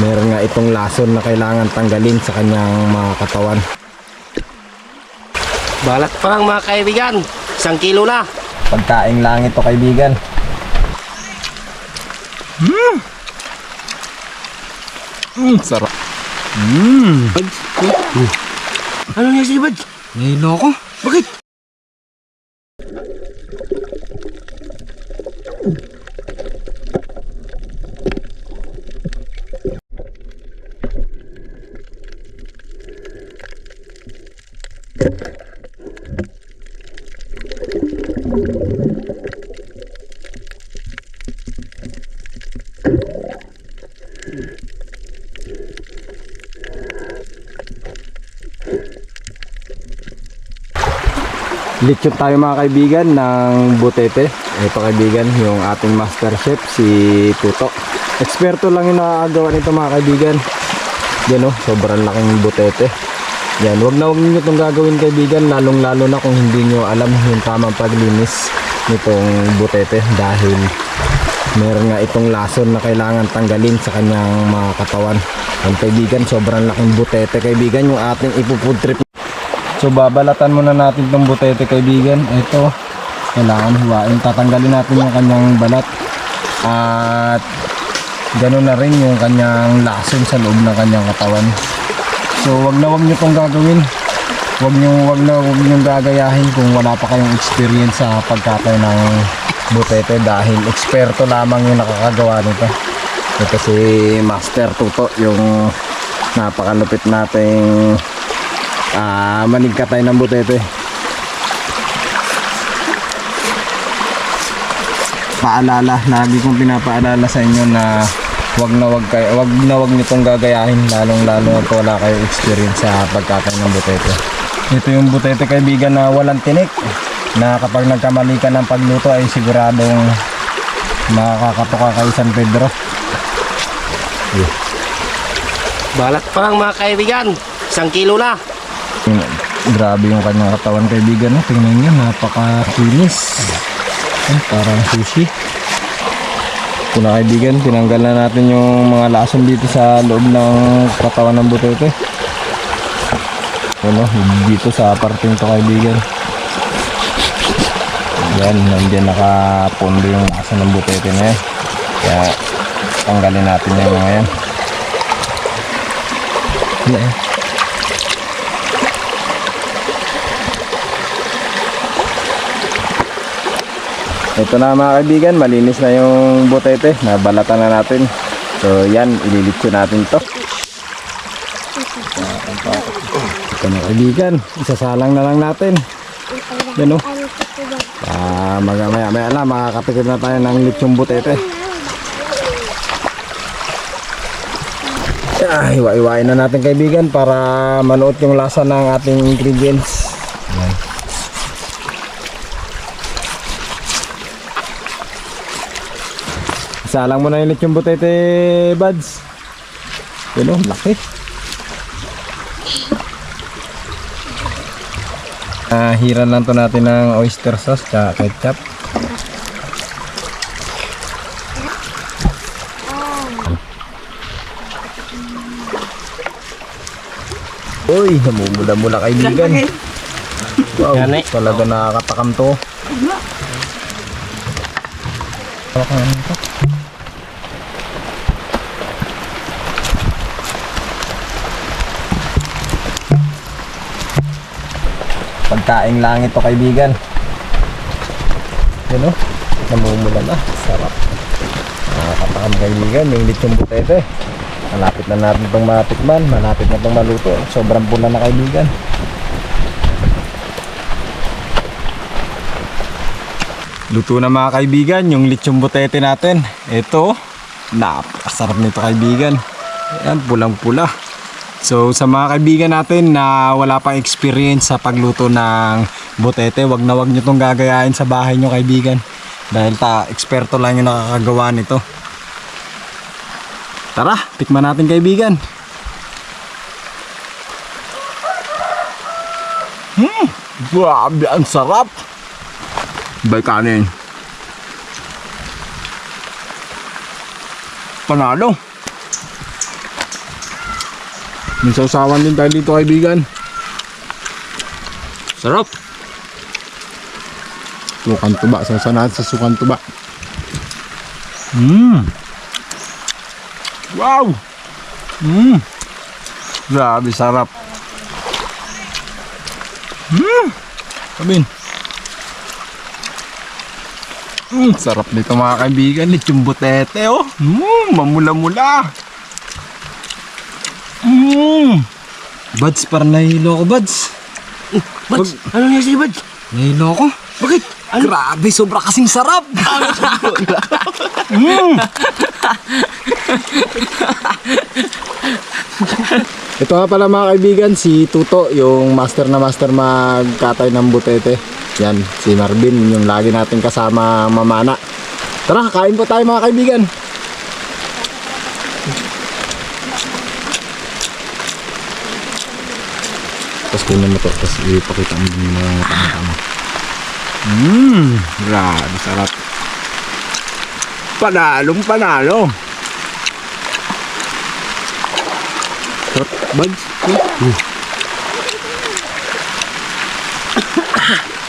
Meron nga itong lason na kailangan tanggalin sa kanyang mga katawan. Balat pa lang mga kaibigan. Isang kilo na. Pagkaing lang ito kaibigan. Mm. sarap. Ano niya si Bad? Nahilo ko. Bakit? Lechon tayo mga kaibigan ng butete. Ito kaibigan, yung ating master chef si Tuto. Eksperto lang yung nakakagawa nito mga kaibigan. Yan o, sobrang laking butete. Yan, wag na wag niyo itong gagawin kaibigan, lalong lalo na kung hindi niyo alam yung tamang paglinis nitong butete dahil meron nga itong lason na kailangan tanggalin sa kanyang mga katawan. Ang kaibigan, sobrang laking butete kaibigan yung ating ipufood trip So babalatan muna natin itong butete kaibigan. Ito, kailangan huwain. Tatanggalin natin yung kanyang balat. At ganoon na rin yung kanyang lason sa loob ng kanyang katawan. So wag na wag nyo itong gagawin. Wag nyo, wag na wag nyo gagayahin kung wala pa kayong experience sa pagkatay ng butete dahil eksperto lamang yung nakakagawa nito. Ito si Master Tuto yung napakalupit nating ah manigkatay ng butete paalala lagi kong pinapaalala sa inyo na wag na wag kayo wag na wag nitong gagayahin lalong lalo na wala kayong experience sa pagkatay ng butete ito yung butete kaibigan na walang tinik na kapag nagkamali ka ng pagluto ay siguradong makakatoka kay San Pedro Balat pa lang mga kaibigan. Isang kilo na. Grabe yung kanyang katawan kaibigan. Tingnan nyo, napaka-kinis. Eh, parang sushi. Ito na kaibigan, tinanggal na natin yung mga lason dito sa loob ng katawan ng butete. Ano, dito sa parting to kaibigan. Yan, nandiyan nakapondo yung lasa ng butete na yan. Kaya, tanggalin natin yung mga yan. Yan Ito na mga kaibigan, malinis na yung butete, nabalatan na natin. So yan, ililitso natin to. Ito na kaibigan, isasalang na lang natin. Yan o. Ah, maya maya maya lang, makakatikim na tayo ng litsong butete. Ah, hiwa-hiwain na natin kaibigan para manuot yung lasa ng ating ingredients. Yan. Salang mo na yung lechong butete, buds. Yun o, laki. Ah, hiran lang to natin ng oyster sauce at ketchup. Uy, namumula-mula kaibigan. Wow, eh. talaga nakakatakam to. Ano Pagkaing lang ito kaibigan. Yun o, namumula na. Sarap. Nakakatakam kaibigan, yung lechong butete. Malapit na natin itong matikman, malapit na itong maluto. Sobrang pula na kaibigan. Luto na mga kaibigan, yung lechong butete natin. Ito, napakasarap nito kaibigan. Ayan, pulang-pula. So sa mga kaibigan natin na wala pang experience sa pagluto ng butete, wag na wag nyo itong gagayahin sa bahay nyo kaibigan. Dahil ta, eksperto lang yung nakakagawa nito. Tara, tikman natin kaibigan. Hmm, grabe ang sarap. Bay kanin. Panalo. May sausawan din tayo dito kaibigan. Sarap. Sukan tuba. Sasanahan sa sukan tuba. Mmm. Wow! Mmm. Grabe sarap. Mmm. Kabin. Mmm, sarap nito mga kaibigan. Lechong butete oh. Mmm, mamula-mula. Mmm. Buds, parang nahilo ko, Buds. Bads, ano nangyari sa'yo, Bads? Nahilo ko. Bakit? Ano? Grabe, sobra kasing sarap. Ito nga pala mga kaibigan, si Tuto, yung master na master magkatay ng butete. Yan, si Marvin, yung lagi natin kasama mamana. Tara, kain po tayo mga kaibigan. Tapos kunin mo to, tapos ipakita mo yung mga tama-tama. Mmm, grabe sarap. Panalong panalo. Buds.